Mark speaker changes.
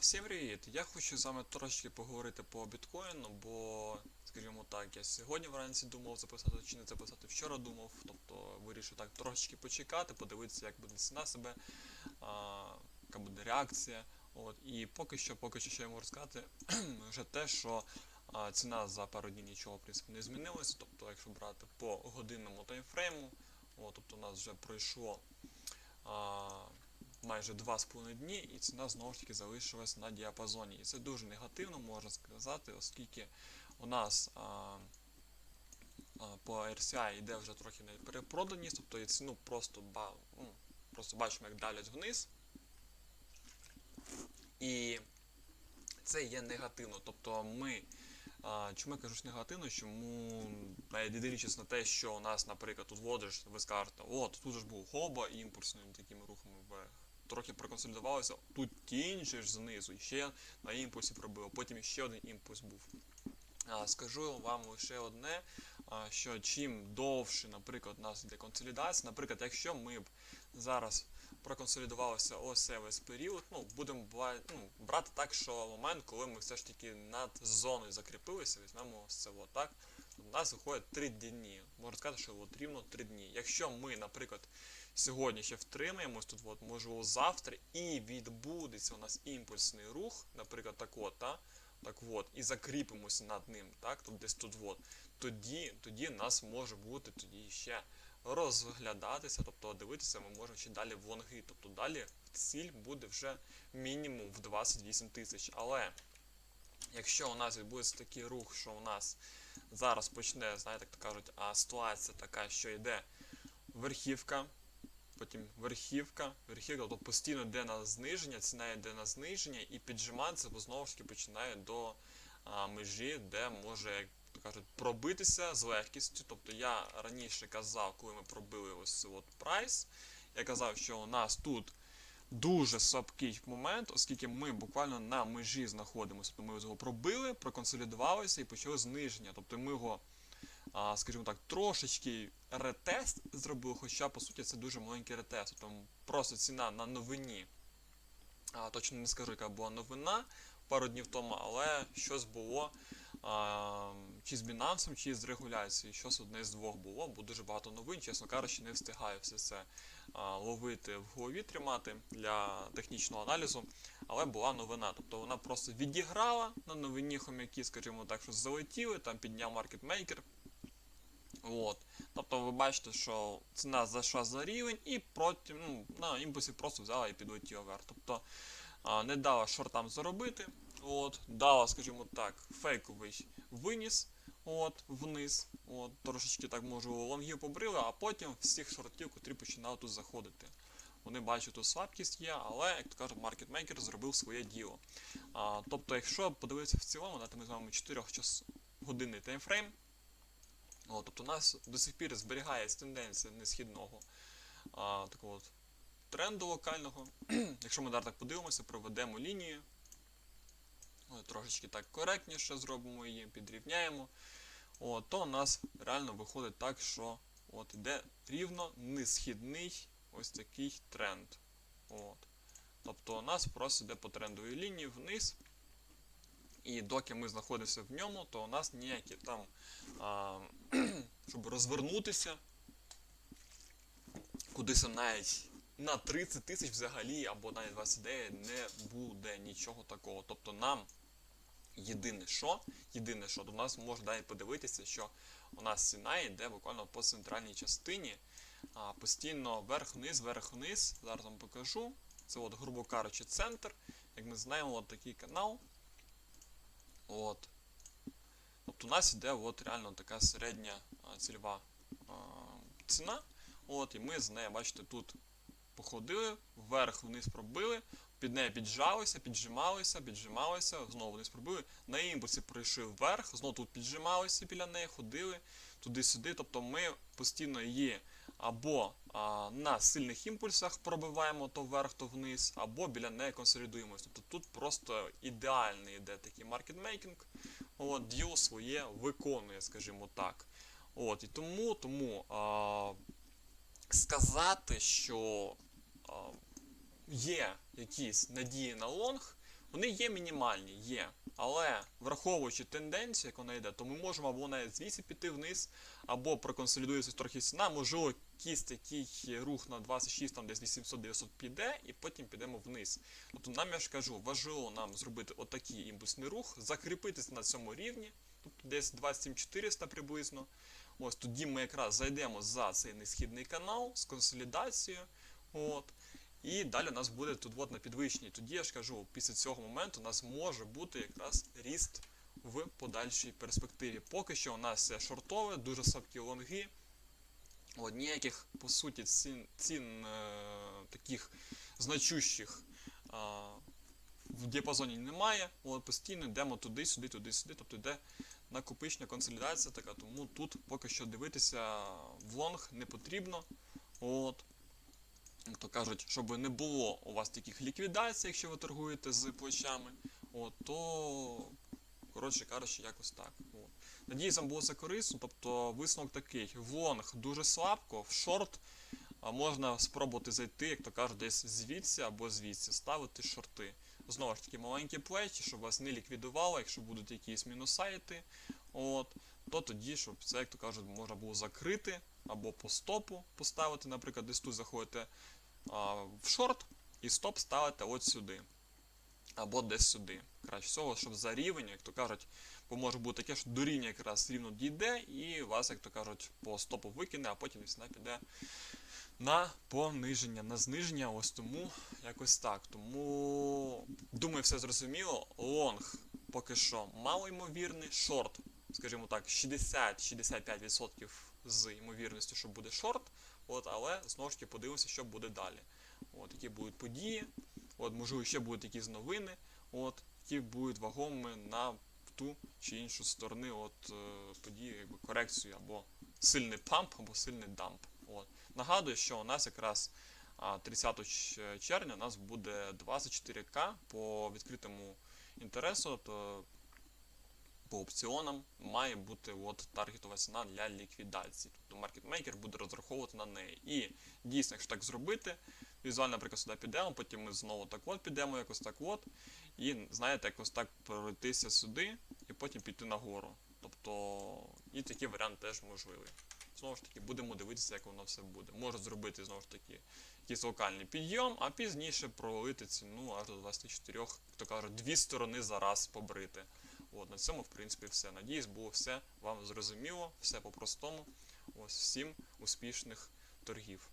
Speaker 1: Всім привіт! Я хочу з вами трошки поговорити по біткоїну, бо, скажімо так, я сьогодні вранці думав записати чи не записати, вчора думав, тобто вирішив так трошечки почекати, подивитися, як буде ціна себе, а, яка буде реакція. От, і поки що, поки що, що я можу сказати, вже те, що а, ціна за пару днів нічого в принципі не змінилася. Тобто, якщо брати по годинному таймфрейму, от, тобто у нас вже пройшло. А, майже 2,5 дні, і ціна знову ж таки залишилась на діапазоні. І це дуже негативно, можна сказати, оскільки у нас а, а, по RCI йде вже трохи на перепроданість, тобто і ціну просто, ба, ну, просто бачимо, як давлять вниз. І це є негативно. Тобто ми. А, чому я кажу що негативно? Чому навіть дивлячись на те, що у нас, наприклад, тут вводиш, ви скажете, от тут ж був хоба імпульсними такими рухами. Трохи проконсолідувалося, тут тінь ж знизу, ще на імпульсі пробило, потім ще один імпульс був. Скажу вам лише одне, що чим довше, наприклад, у нас йде консолідація, наприклад, якщо ми б зараз проконсолідувалися ось весь період, ну, будемо ну, брати так, що момент, коли ми все ж таки над зоною закріпилися, візьмемо ось це от, так, у нас виходить 3 дні. Можна сказати, що от рівно 3 дні. Якщо ми, наприклад, сьогодні ще втримаємось тут, от, можливо, завтра, і відбудеться у нас імпульсний рух, наприклад, так от, та, так от, і закріпимося над ним, так, тут десь тут от, тоді, тоді нас може бути тоді ще розглядатися, тобто дивитися ми можемо ще далі в лонги, тобто далі ціль буде вже мінімум в 28 тисяч. Але якщо у нас відбудеться такий рух, що у нас зараз почне, знаєте, то кажуть, а ситуація така, що йде верхівка, потім верхівка, верхівка, тобто постійно йде на зниження, ціна йде на зниження і піджиматися, бо знову ж таки починає до а, межі, де може, як то кажуть, пробитися з легкістю. Тобто я раніше казав, коли ми пробили ось от прайс, я казав, що у нас тут дуже слабкий момент, оскільки ми буквально на межі знаходимося. Тобто ми його пробили, проконсолідувалися і почали зниження. Тобто ми його, скажімо так, трошечки ретест зробили, хоча по суті це дуже маленький ретест. Тобто просто ціна на новині. Точно не скажу, яка була новина пару днів тому, але щось було чи з Binance, чи з регуляцією, щось одне з двох було, бо дуже багато новин, чесно кажучи, не встигаю все це ловити в голові тримати для технічного аналізу. Але була новина. Тобто вона просто відіграла на новині хомяки, скажімо так, що залетіли, там підняв маркетмейкер. От. Тобто ви бачите, що ціна зайшла за рівень і потім ну, на імпульсі просто взяла і підлетіла вверх. Тобто не дала шортам заробити, от, дала, скажімо так, фейковий виніс от, вниз. От, трошечки так може лонгів побрили, а потім всіх шортів, котрі починали тут заходити. Вони бачать, тут слабкість є, але, як то кажуть, маркетмейкер зробив своє діло. А, тобто, якщо подивитися в цілому, ми з вами 4 час годинний таймфрейм. От, тобто у нас до сих пір зберігається тенденція несхідного а, такого от тренду локального. Якщо ми так подивимося, проведемо лінію. От, трошечки так коректніше зробимо її, підрівняємо. От, то у нас реально виходить так, що от іде рівно несхідний ось такий тренд. От. Тобто у нас просто йде по трендовій лінії вниз. І доки ми знаходимося в ньому, то у нас ніякі там, а, щоб розвернутися кудись навіть на 30 тисяч взагалі, або навіть 29 не буде нічого такого. Тобто нам єдине що, єдине що, до нас можна навіть подивитися, що у нас ціна йде буквально по центральній частині, а, постійно вверх-вниз, вверх-вниз. Зараз вам покажу. Це, от, грубо кажучи, центр. Як ми знаємо, от такий канал. От. Тобто у нас йде от реально така середня цільова ціна. От, і ми з нею, бачите, тут походили, вверх вниз пробили, під нею піджалися, піджималися, піджималися, знову вниз пробили. На імпульсі пройшли вверх, знову тут піджималися біля неї, ходили туди-сюди. Тобто ми постійно її або а, на сильних імпульсах пробиваємо то вверх, то вниз, або біля неї консолідуємося. Тобто тут просто ідеальний йде такий маркетмейкінг. От, діло своє виконує, скажімо так. От, і тому, тому а, сказати, що а, є якісь надії на лонг, Вони є мінімальні, є. Але враховуючи тенденцію, як вона йде, то ми можемо або навіть звідси піти вниз, або проконсолідується трохи ціна, можливо, якийсь такий рух на 26, там десь 800-900 піде, і потім підемо вниз. Тобто нам я ж кажу, важливо нам зробити отакий імпульсний рух, закріпитися на цьому рівні, тобто десь 27400 приблизно. Ось тоді ми якраз зайдемо за цей несхідний канал з консолідацією. От. І далі у нас буде тут от на підвищенні. Тоді я ж кажу, після цього моменту у нас може бути якраз ріст в подальшій перспективі. Поки що у нас шортове, дуже слабкі лонги. От, ніяких, по суті, цін, цін е, таких значущих е, в діапазоні немає. От, постійно йдемо туди, сюди, туди, сюди. Тобто йде накопичення, консолідація така, тому тут поки що дивитися в лонг не потрібно. От. То кажуть, щоб не було у вас таких ліквідацій, якщо ви торгуєте з плечами, от, то, коротше кажучи, якось так. Надіюсь, було це корисно. Тобто висновок такий: в лонг дуже слабко, в шорт можна спробувати зайти, як то кажуть, десь звідси або звідси, ставити шорти. Знову ж таки, маленькі плечі, щоб вас не ліквідувало, якщо будуть якісь мінусайти, от, то тоді, щоб це, як то кажуть, можна було закрити або по стопу поставити, наприклад, десь тут заходите а, в шорт і стоп ставите от сюди. Або десь сюди. Краще всього, щоб за рівень, як то кажуть, бо може бути таке, що до рівня якраз рівно дійде, і вас, як то кажуть, по стопу викине, а потім ціна піде на пониження, на зниження. Ось тому якось так. Тому думаю, все зрозуміло. Лонг поки що малоймовірний, шорт, скажімо так, 60-65% з ймовірністю, що буде шорт. От, але знову ж таки подивимося, що буде далі. От, які будуть події, от, можливо, ще будуть якісь новини, от, які будуть вагомими на ту чи іншу сторони от, е, події, якби корекцію або сильний памп, або сильний дамп. От. Нагадую, що у нас якраз 30 червня у нас буде 24К по відкритому інтересу, то по опціонам має бути от таргетова ціна для ліквідації. Тобто маркетмейкер буде розраховувати на неї. І дійсно, якщо так зробити, візуально, наприклад, сюди підемо, потім ми знову так от підемо, якось так от, і знаєте, якось так пройтися сюди і потім піти нагору. Тобто і такий варіант теж можливий. Знову ж таки, будемо дивитися, як воно все буде. Може зробити знову ж таки якийсь локальний підйом, а пізніше провалити ціну аж до 24, як то кажуть, дві сторони за раз побрити. От, на цьому, в принципі, все. Надіюсь, було все вам зрозуміло, все по-простому. Ось всім успішних торгів.